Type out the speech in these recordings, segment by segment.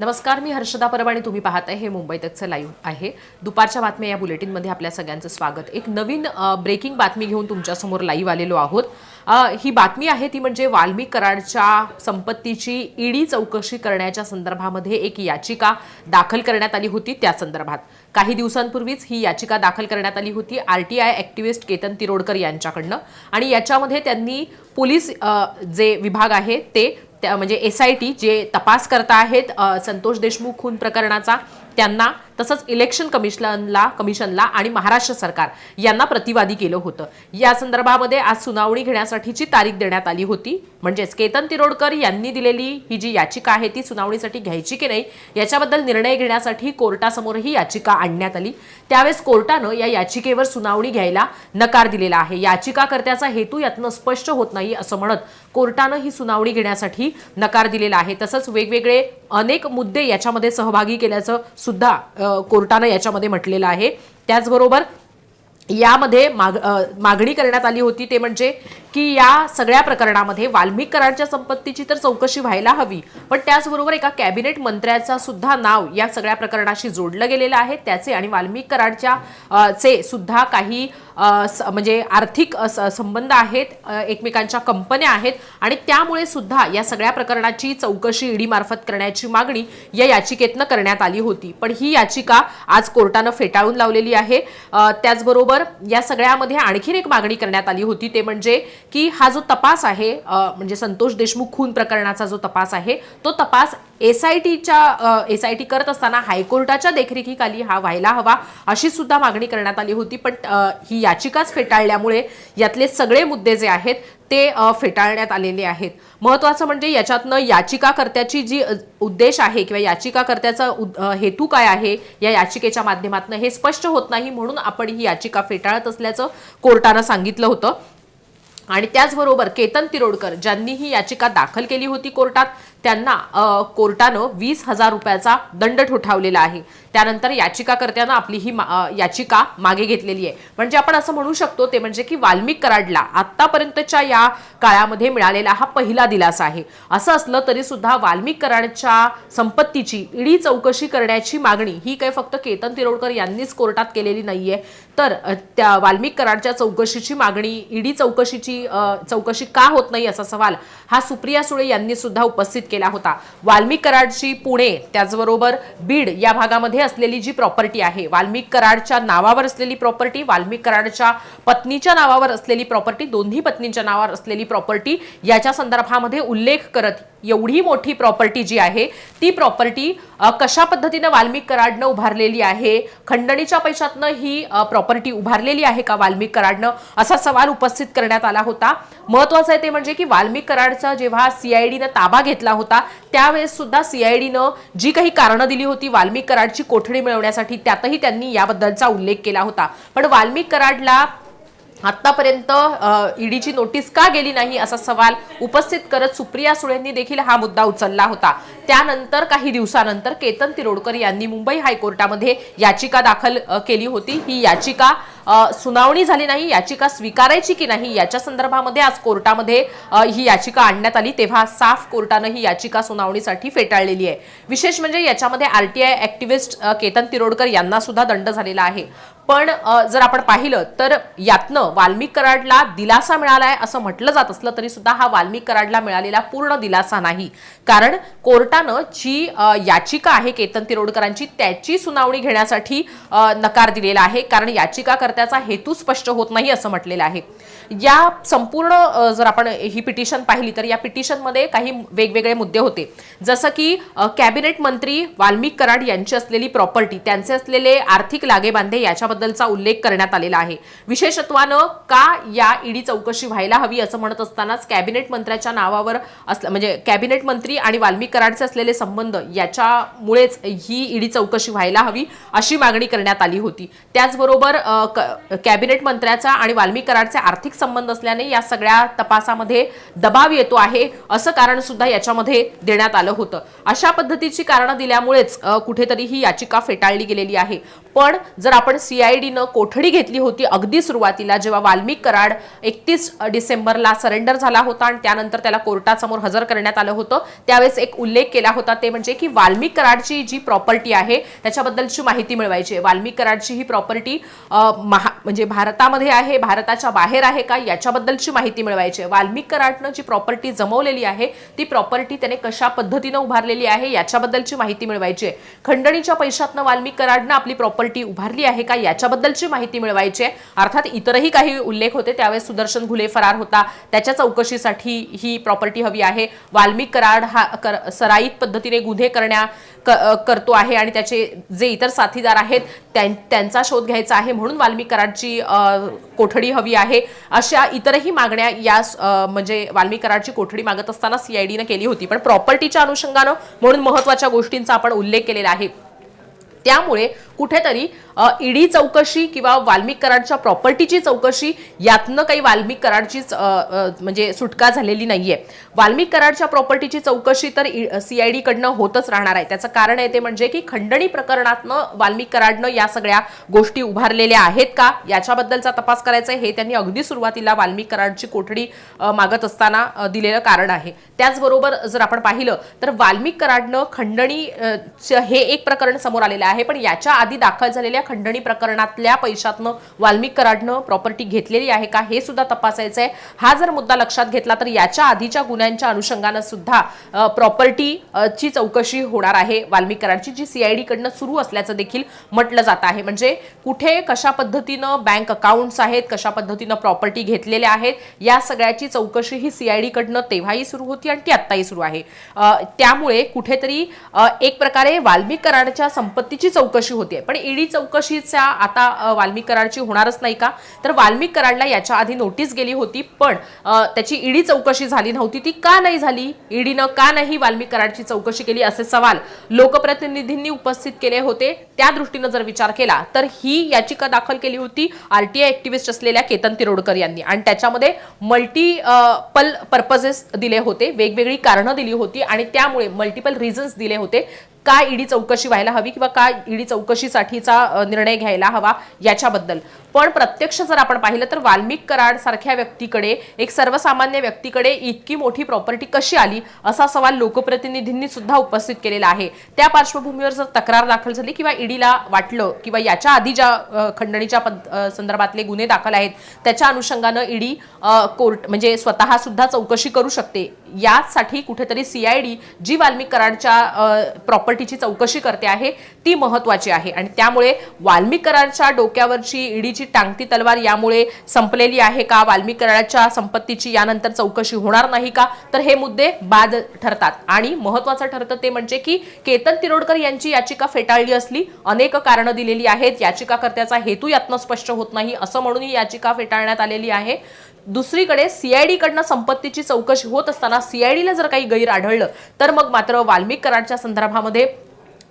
नमस्कार मी हर्षदा परब आणि तुम्ही आहे हे मुंबई तकचं लाईव्ह आहे. दुपारच्या बातम्या या बुलेटिनमध्ये आपल्या सगळ्यांचं स्वागत. एक नवीन ब्रेकिंग बातमी घेऊन तुमच्यासमोर लाईव्ह आलेलो आहोत. ही बातमी आहे ती म्हणजे वाल्मिक कराडच्या संपत्तीची ईडी चौकशी करण्याच्या संदर्भामध्ये एक याचिका दाखल करण्यात आली होती त्या संदर्भात. काही दिवसांपूर्वीच ही याचिका दाखल करण्यात आली होती R T I activist Ketan Tirodkar यांच्याकडनं. आणि याच्यामध्ये त्यांनी पोलीस जे विभाग आहे ते त्या म्हणजे एस आय टी जे तपास करता आहेत संतोष देशमुख खून प्रकरणाचा त्यांना तसंच इलेक्शन कमिशनला कमिशनला आणि महाराष्ट्र सरकार यांना प्रतिवादी केलं होतं. या संदर्भामध्ये आज सुनावणी घेण्यासाठीची तारीख देण्यात आली होती. म्हणजेच केतन तिरोडकर यांनी दिलेली ही जी याचिका आहे ती सुनावणीसाठी घ्यायची की नाही याच्याबद्दल निर्णय घेण्यासाठी कोर्टासमोर ही याचिका आणण्यात आली. त्यावेळेस कोर्टानं या याचिकेवर सुनावणी घ्यायला नकार दिलेला आहे. याचिकाकर्त्याचा हेतू यातनं स्पष्ट होत नाही असं म्हणत कोर्टानं ही सुनावणी घेण्यासाठी नकार दिलेला आहे. तसंच वेगवेगळे अनेक मुद्दे याच्यामध्ये सहभागी केल्याचं सुद्धा कोर्टानं याच्यामध्ये म्हटलेलं आहे. त्याचबरोबर यामध्ये माग मागणी करण्यात आली होती ते म्हणजे की या सगळ्या प्रकरणामध्ये वाल्मिकरांच्या संपत्तीची तर चौकशी व्हायला हवी पण त्याचबरोबर एका कॅबिनेट मंत्र्याचा सुद्धा नाव या सगळ्या प्रकरणाशी जोडलं गेलेलं आहे. त्याचे आणि वाल्मिक कराडच्या चे सुद्धा काही स- म्हणजे आर्थिक संबंध आहेत एकमेकांच्या कंपन्या आहेत आणि त्यामुळे सुद्धा या सगळ्या प्रकरणाची चौकशी ईडी मार्फत करण्याची मागणी या याचिकेतनं करण्यात आली होती. पण ही याचिका आज कोर्टानं फेटाळून लावलेली आहे. त्याचबरोबर त्याचबरोबर या सगळ्यामध्ये आणखीन एक मागणी करण्यात आली होती. ते म्हणजे की हा जो तपास आहे म्हणजे संतोष देशमुख खून प्रकरणाचा जो तपास आहे तो तपास एस आय टीच्या एस आय टी करत असताना हायकोर्टाच्या देखरेखीखाली हा व्हायला हवा अशी सुद्धा मागणी करण्यात आली होती. पण ही याचिकाच फेटाळल्यामुळे यातले सगळे मुद्दे जे आहेत ते फेटाळण्यात आलेले आहेत. महत्वाचं म्हणजे याच्यातनं याचिकाकर्त्याची जी उद्देश आहे किंवा याचिकाकर्त्याचा उद- हेतू काय आहे या याचिकेच्या माध्यमातून हे स्पष्ट होत नाही म्हणून आपण ही याचिका फेटाळत असल्याचं कोर्टानं सांगितलं होतं. आणि त्याचबरोबर केतन तिरोडकर ज्यांनी ही याचिका दाखल केली होती कोर्टात त्यांना कोर्टानं वीस हजार रुपयाचा दंड ठोठावलेला आहे. त्यानंतर याचिकाकर्त्यानं आपली ही मा- याचिका मागे घेतलेली आहे. म्हणजे आपण असं म्हणू शकतो ते म्हणजे की वाल्मिक कराडला आतापर्यंतच्या या काळामध्ये मिळालेला हा पहिला दिलासा आहे. असं असलं तरी सुद्धा वाल्मिक कराडच्या संपत्तीची ईडी चौकशी करण्याची मागणी ही काही फक्त केतन तिरोडकर यांनीच कोर्टात केलेली नाहीये. तर त्या वाल्मिक कराडच्या चौकशीची मागणी ईडी चौकशीची चौकशी का होत नाही असा सवाल हा सुप्रिया सुळे यांनी सुद्धा उपस्थित केला होता. वाल्मिक कराडची पुणे त्याचबरोबर बीड या भागामध्ये असलेली जी प्रॉपर्टी आहे वाल्मिक कराडच्या नावावर असलेली प्रॉपर्टी वाल्मिक कराडच्या पत्नीच्या नावावर असलेली प्रॉपर्टी दोन्ही पत्नींच्या नावावर असलेली प्रॉपर्टी याच्या संदर्भामध्ये उल्लेख करत एवढी मोठी प्रॉपर्टी जी आहे ती प्रॉपर्टी कशा पद्धतीनं वाल्मिक कराडनं उभारलेली आहे खंडणीच्या पैशातनं ही प्रॉपर्टी उभारलेली आहे का वाल्मिक कराडनं असा सवाल उपस्थित करण्यात आला होता. महत्वाचं आहे ते म्हणजे की वाल्मिक कराडचा जेव्हा सीआयडीनं ताबा घेतला होता. त्यावेळेस सुद्धा सीआयडीनं जी काही कारणं दिली होती वाल्मिक कराडची कोठडी मिळवण्यासाठी त्यातही त्यांनी याबद्दलचा उल्लेख केला होता. पण वाल्मिक कराडला आतापर्यंत ईडीची नोटीस का गेली नाही असा सवाल उपस्थित करत सुप्रिया सुळेंनी देखील हा मुद्दा उचलला होता. त्यानंतर काही दिवसानंतर केतन तिरोडकर यांनी मुंबई हायकोर्टामध्ये याचिका दाखल केली होती. ही याचिका सुनावणी झाली नाही याचिका स्वीकारायची की नाही याच्या संदर्भामध्ये आज कोर्टामध्ये ही याचिका आणण्यात आली तेव्हा साफ कोर्टानं ही याचिका सुनावणीसाठी फेटाळलेली आहे. विशेष म्हणजे याच्यामध्ये आरटीआय ऍक्टिव्हिस्ट केतन तिरोडकर यांना सुद्धा दंड झालेला आहे. पण जर आपण पाहिलं तर यातनं वाल्मिक कराडला दिलासा मिळाला आहे असं म्हटलं जात असलं तरी सुद्धा हा वाल्मिक कराडला मिळालेला पूर्ण दिलासा नाही. कारण कोर्टानं जी याचिका आहे केतन तिरोडकरांची त्याची सुनावणी घेण्यासाठी नकार दिलेला आहे. कारण त्याचा हेतू स्पष्ट होत नाही असं म्हटलेलं आहे. या संपूर्ण जर आपण ही पिटिशन पाहिली तर या पिटिशनमध्ये काही वेगवेगळे मुद्दे होते. जसं की कॅबिनेट मंत्री वाल्मिक कराड यांची असलेली प्रॉपर्टी त्यांचे असलेले आर्थिक लागेबांधे याच्याबद्दलचा उल्लेख करण्यात आलेला आहे. विशेषत्वानं का या ईडी चौकशी व्हायला हवी असं म्हणत असतानाच कॅबिनेट मंत्र्याच्या नावावर असलं म्हणजे कॅबिनेट मंत्री आणि वाल्मिक कराडचे असलेले संबंध याच्यामुळेच ही ईडी चौकशी व्हायला हवी अशी मागणी करण्यात आली होती. त्याचबरोबर क- कॅबिनेट मंत्र्याचा आणि वाल्मीकरांचे आर्थिक संबंध असल्याने या सगळ्या तपासामध्ये दबाव येतो आहे असं कारण सुद्धा याच्यामध्ये देण्यात आलं होतं. अशा पद्धतीची कारणं दिल्यामुळेच कुठेतरी ही याचिका फेटाळली गेलेली आहे. पण जर आपण सीआयडीनं कोठडी घेतली होती अगदी सुरुवातीला जेव्हा वाल्मिक कराड एकतीस डिसेंबरला सरेंडर झाला होता आणि त्यानंतर त्याला कोर्टासमोर हजर करण्यात आलं होतं त्यावेळेस एक उल्लेख केला होता ते म्हणजे की वाल्मिक कराडची जी प्रॉपर्टी आहे त्याच्याबद्दलची माहिती मिळवायची आहे. वाल्मिक कराडची ही प्रॉपर्टी महा म्हणजे भारतामध्ये आहे भारताच्या बाहेर आहे का याच्याबद्दलची माहिती मिळवायची आहे. वाल्मिक कराडनं जी प्रॉपर्टी जमवलेली आहे ती प्रॉपर्टी त्याने कशा पद्धतीनं उभारलेली आहे याच्याबद्दलची माहिती मिळवायची आहे. खंडणीच्या पैशातनं वाल्मिक कराडनं आपली प्रॉपर्टी उभारली आहे का याच्याबद्दलची माहिती मिळवायची आहे. अर्थात इतरही काही उल्लेख होते त्यावेळेस सुदर्शन घुले फरार होता. त्याच्या चौकशीसाठी ही प्रॉपर्टी हवी आहे. वाल्मिक कराड हा कर- सराईत पद्धतीने गुन्हे करण्या करतो आहे आणि त्याचे जे इतर साथीदार आहेत त्यां- त्यांचा शोध घ्यायचा आहे. म्हणून वाल्मिक कराडची कोठडी हवी आहे. अशा इतरही मागण्या या म्हणजे वाल्मिक कराडची कोठडी मागत असताना सीआयडीनं केली होती. पण प्रॉपर्टीच्या अनुषंगानं म्हणून महत्त्वाच्या गोष्टींचा आपण उल्लेख केलेला आहे. त्यामुळे कुठेतरी ईडी चौकशी किंवा वाल्मिक कराडच्या प्रॉपर्टीची चौकशी यातनं काही वाल्मिक कराडचीच म्हणजे सुटका झालेली नाहीये. वाल्मिक कराडच्या प्रॉपर्टीची चौकशी तर सीआयडी कडनं होतच राहणार आहे. त्याचं कारण आहे ते म्हणजे की खंडणी प्रकरणातनं वाल्मिक कराडनं या सगळ्या गोष्टी उभारलेल्या आहेत का? याच्याबद्दलचा तपास करायचा आहे. हे त्यांनी अगदी सुरुवातीला वाल्मिक कराडची कोठडी मागत असताना दिलेलं कारण आहे. त्याचबरोबर जर आपण पाहिलं तर वाल्मिक कराडनं खंडणी च- हे एक प्रकरण समोर आलेलं आहे. पण याच्या आधी दाखल झालेल्या खंडणी प्रकरणातल्या पैशातनं वाल्मिक कराडनं प्रॉपर्टी घेतलेली आहे का हे सुद्धा तपासायचं आहे हा जर मुद्दा लक्षात घेतला तर याच्या आधीच्या गुन्ह्यांच्या अनुषंगानं सुद्धा प्रॉपर्टी ची चौकशी होणार आहे. वाल्मिक कराडची जी सीआयडी कडनं सुरू असल्याचं देखील म्हटलं जात आहे. म्हणजे कुठे कशा पद्धतीनं बँक अकाउंट्स आहेत कशा पद्धतीनं प्रॉपर्टी घेतलेल्या आहेत या सगळ्याची चौकशी ही सीआयडी कडनं तेव्हाही सुरू होती आणि ती आत्ताही सुरू आहे. त्यामुळे कुठेतरी एक प्रकारे वाल्मिक कराडच्या संपत्तीची चौकशी होती. पण ईडी चौकशीच्या आता वाल्मिक कराडची होणारच नाही का? तर वाल्मिक कराडला याच्या आधी नोटीस गेली होती पण त्याची ईडी चौकशी झाली नव्हती. ती का नाही झाली? ईडीनं का नाही वाल्मिक कराडची चौकशी केली? असे सवाल लोकप्रतिनिधींनी उपस्थित केले होते. त्या दृष्टीनं जर विचार केला तर ही याचिका दाखल केली होती आरटीआय ऍक्टिव्हिस्ट असलेल्या केतन तिरोडकर यांनी. आणि त्याच्यामध्ये मल्टीपल पर्पजेस दिले होते वेगवेगळी कारणं दिली होती आणि त्यामुळे मल्टिपल रिझन्स दिले होते. का ईडी चौकशी व्हायला हवी किंवा का ईडी चौकशीसाठीचा निर्णय घ्यायला हवा याच्याबद्दल. पण प्रत्यक्ष जर आपण पाहिलं तर वाल्मिक कराड सारख्या व्यक्तीकडे एक सर्वसामान्य व्यक्तीकडे इतकी मोठी प्रॉपर्टी कशी आली असा सवाल लोकप्रतिनिधींनी सुद्धा उपस्थित केलेला आहे. त्या पार्श्वभूमीवर जर तक्रार दाखल झाली किंवा ईडीला वाटलं किंवा याच्या आधी ज्या खंडणीच्या पद- संदर्भातले गुन्हे दाखल आहेत त्याच्या अनुषंगानं ईडी कोर्ट म्हणजे स्वतः सुद्धा चौकशी करू शकते. यासाठी कुठेतरी सीआयडी जी वाल्मिक कराडच्या प्रॉपर्टी प्रॉपर्टीची चौकशी करते आहे ती महत्वाची आहे. आणि त्यामुळे वाल्मिकरांच्या डोक्यावरची ईडीची टांगती तलवार यामुळे संपलेली आहे का? वाल्मिकरांच्या संपत्तीची यानंतर चौकशी होणार नाही का? तर हे मुद्दे बाद ठरतात. आणि महत्वाचं ठरतं ते म्हणजे की केतन तिरोडकर यांची याचिका फेटाळली असली अनेक कारणं दिलेली आहेत. याचिकाकर्त्याचा हेतू यातनं स्पष्ट होत नाही असं म्हणून ही याचिका फेटाळण्यात आलेली आहे. दुसरीकडे सीआयडी कडनं संपत्तीची चौकशी होत असताना सीआयडीला जर काही गैर आढळलं तर मग मात्र वाल्मिक कराडच्या संदर्भामध्ये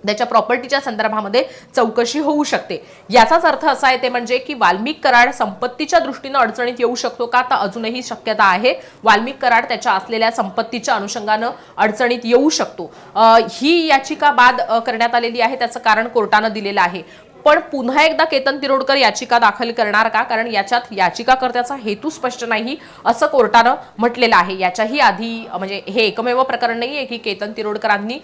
त्याच्या प्रॉपर्टीच्या संदर्भामध्ये चौकशी होऊ शकते. याचाच अर्थ असा आहे ते म्हणजे की वाल्मिक कराड संपत्तीच्या दृष्टीनं अडचणीत येऊ शकतो का? तर अजूनही शक्यता आहे. वाल्मिक कराड त्याच्या असलेल्या संपत्तीच्या अनुषंगानं अडचणीत येऊ शकतो. ही याचिका बाद करण्यात आलेली आहे. त्याचं कारण कोर्टानं दिलेलं आहे. पण पुन्हा एकदा केतन तिरोडकर याचिका दाखल करणार का? कारण याच्यात याचिकाकर्त्याचा हेतू स्पष्ट नाही असं कोर्टानं म्हटलेलं आहे. याच्याही आधी म्हणजे हे एकमेव प्रकरण नाही आहे की केतन तिरोडकरांनी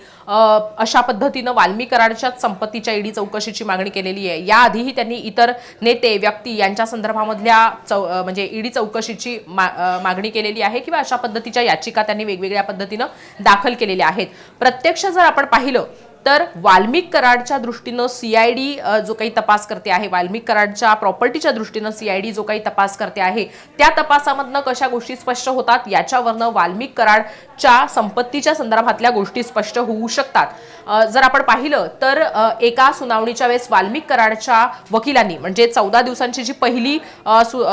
अशा पद्धतीनं वाल्मीकरांच्या संपत्तीच्या ईडी चौकशीची मागणी केलेली आहे. याआधीही त्यांनी इतर नेते व्यक्ती यांच्या संदर्भामधल्या चौ म्हणजे ईडी चौकशीची मा- मागणी केलेली आहे किंवा अशा पद्धतीच्या याचिका त्यांनी वेगवेगळ्या पद्धतीनं दाखल केलेल्या आहेत. प्रत्यक्ष जर आपण पाहिलं तर वाल्मिक कराडच्या दृष्टीनं सीआयडी जो काही तपास करते आहे वाल्मिक कराडच्या प्रॉपर्टीच्या दृष्टीनं सीआयडी जो काही तपास करते आहे त्या तपासामधनं कशा गोष्टी स्पष्ट होतात? याच्यावरनं वाल्मिक कराडच्या संपत्तीच्या संदर्भातल्या गोष्टी स्पष्ट होऊ शकतात. जर आपण पाहिलं तर एका सुनावणीच्या वेळेस वाल्मिक कराडच्या वकिलांनी म्हणजे चौदा दिवसांची जी पहिली सु-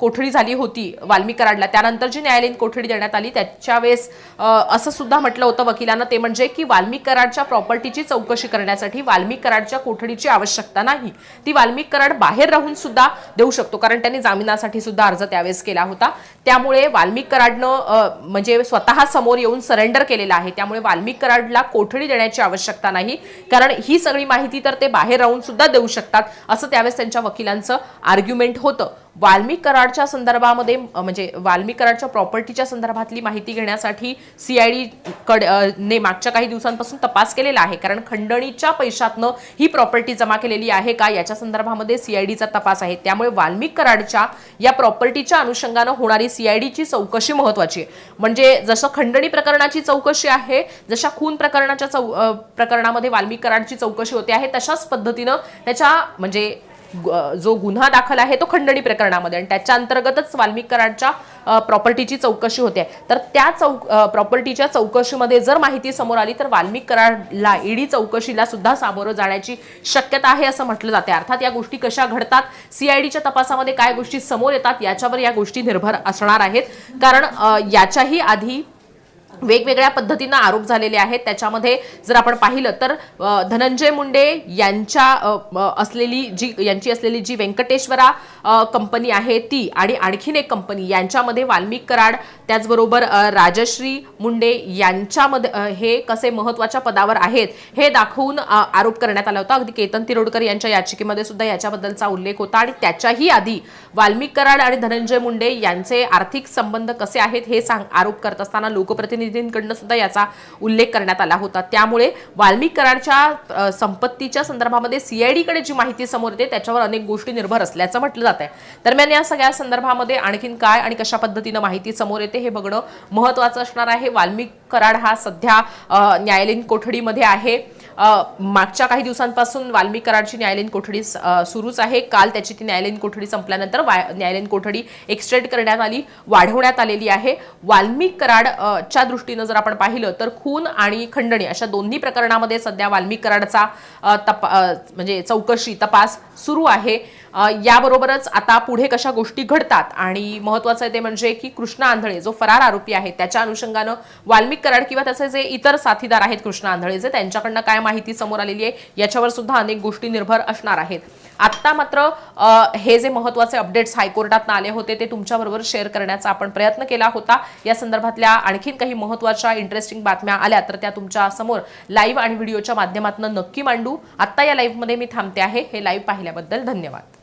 कोठडी झाली होती वाल्मिक कराडला त्यानंतर जी न्यायालयीन कोठडी देण्यात आली त्याच्या वेळेस असं सुद्धा म्हटलं होतं वकिलांना ते म्हणजे की वाल्मिक कराडच्या प्रॉपर्टीची प्रॉपर्टीची चौकशी करण्यासाठी वाल्मिक कराडच्या कोठडीची आवश्यकता नाही. ती वाल्मिक कराड बाहेर राहून सुद्धा देऊ शकतो कारण त्यांनी जामिनासाठी सुद्धा अर्ज त्यावेळेस केला होता. त्यामुळे वाल्मिक कराडनं म्हणजे स्वतः समोर येऊन सरेंडर केलेला आहे. त्यामुळे वाल्मिक कराडला कोठडी देण्याची आवश्यकता नाही कारण ही सगळी माहिती तर ते बाहेर राहून सुद्धा देऊ शकतात असं त्यावेळेस त्यांच्या वकिलांचं आर्ग्युमेंट होतं. वाल्मिक कराडच्या संदर्भामध्ये म्हणजे वाल्मिक कराडच्या प्रॉपर्टीच्या संदर्भातली माहिती घेण्यासाठी सीआयडी कड ने मागच्या काही दिवसांपासून तपास केलेला आहे. कारण खंडणीच्या पैशातनं ही प्रॉपर्टी जमा केलेली आहे का याच्या संदर्भामध्ये सीआयडीचा तपास आहे. त्यामुळे वाल्मिक कराडच्या या प्रॉपर्टीच्या अनुषंगानं होणारी सीआयडीची चौकशी महत्वाची आहे. म्हणजे जसं खंडणी प्रकरणाची चौकशी आहे जशा खून प्रकरणाच्या चौ प्रकरणामध्ये वाल्मिक कराडची चौकशी होते आहे तशाच पद्धतीनं त्याच्या म्हणजे जो गुन्हा दाखल आहे तो खंडणी प्रकरणामध्ये आणि त्याच्या अंतर्गतच वाल्मिक कराडच्या प्रॉपर्टीची चौकशी होते. तर त्या चौक प्रॉपर्टीच्या चौकशीमध्ये जर माहिती समोर आली तर वाल्मिक कराडला ईडी चौकशीला सुद्धा सामोरं जाण्याची शक्यता आहे असं म्हटलं जाते. अर्थात या गोष्टी कशा घडतात सीआयडीच्या तपासामध्ये काय गोष्टी समोर येतात याच्यावर या गोष्टी निर्भर असणार आहेत. कारण याच्याही आधी वेगवेगळ्या पद्धतीनं आरोप झालेले आहेत. त्याच्यामध्ये जर आपण पाहिलं तर धनंजय मुंडे यांच्या असलेली जी यांची असलेली जी व्यंकटेश्वरा कंपनी आहे ती आणि आणखीन एक कंपनी यांच्यामध्ये वाल्मिक कराड त्याचबरोबर राजश्री मुंडे यांच्यामध्ये हे कसे महत्त्वाच्या पदावर आहेत हे दाखवून आरोप करण्यात आला होता. अगदी केतन तिरोडकर यांच्या याचिकेमध्ये सुद्धा याच्याबद्दलचा उल्लेख होता आणि त्याच्याही आधी वाल्मिक कराड आणि धनंजय मुंडे यांचे आर्थिक संबंध कसे आहेत हे सांग आरोप करत असताना लोकप्रतिनिधींकडनं सुद्धा याचा उल्लेख करण्यात आला होता. त्यामुळे वाल्मिक कराडच्या संपत्तीच्या संदर्भामध्ये सीआयडीकडे जी माहिती समोर येते त्याच्यावर अनेक गोष्टी निर्भर असल्याचं म्हटलं जात आहे दरम्यान या सगळ्या संदर्भामध्ये आणखीन काय आणि कशा पद्धतीनं माहिती समोर येते हे बघणं महत्वाचं असणार आहे. वाल्मिक कराड हा सध्या न्यायालयीन कोठडीमध्ये आहे. मागच्या काही दिवसांपासून वाल्मिक कराडची न्यायालयीन कोठडी सुरूच आहे. काल त्याची ती न्यायालयीन कोठडी संपल्यानंतर वा- न्यायालयीन कोठडी एक्सटेंड करण्यात आली वाढवण्यात आलेली आहे. वाल्मिक कराड च्या दृष्टीनं जर आपण पाहिलं तर खून आणि खंडणी अशा दोन्ही प्रकरणामध्ये सध्या वाल्मिक कराडचा तपा म्हणजे चौकशी तपास सुरू आहे. याबरोबरच आता पुढे कशा गोष्टी घडतात? आणि महत्वाचं आहे ते म्हणजे की कृष्णा आंधळे जो फरार आरोपी आहे त्याच्या अनुषंगानं वाल्मिक कराड किंवा त्याचे जे इतर साथीदार आहेत कृष्णा आंधळेचे त्यांच्याकडनं काय माहिती समोर आलेली आहे याच्यावर सुद्धा अनेक गोष्टी निर्भर असणार आहेत. आत्ता मात्र हे जे महत्त्वाचे अपडेट्स हायकोर्टात आले होते ते तुमच्याबरोबर शेअर करण्याचा आपण प्रयत्न केला होता. या संदर्भातल्या आणखीन काही महत्त्वाच्या इंटरेस्टिंग बातम्या आल्या तर त्या तुमच्यासमोर लाईव्ह आणि व्हिडिओच्या माध्यमातून नक्की मांडू. आत्ता या लाईव्हमध्ये मी थांबते आहे. हे लाईव्ह पाहिल्याबद्दल धन्यवाद.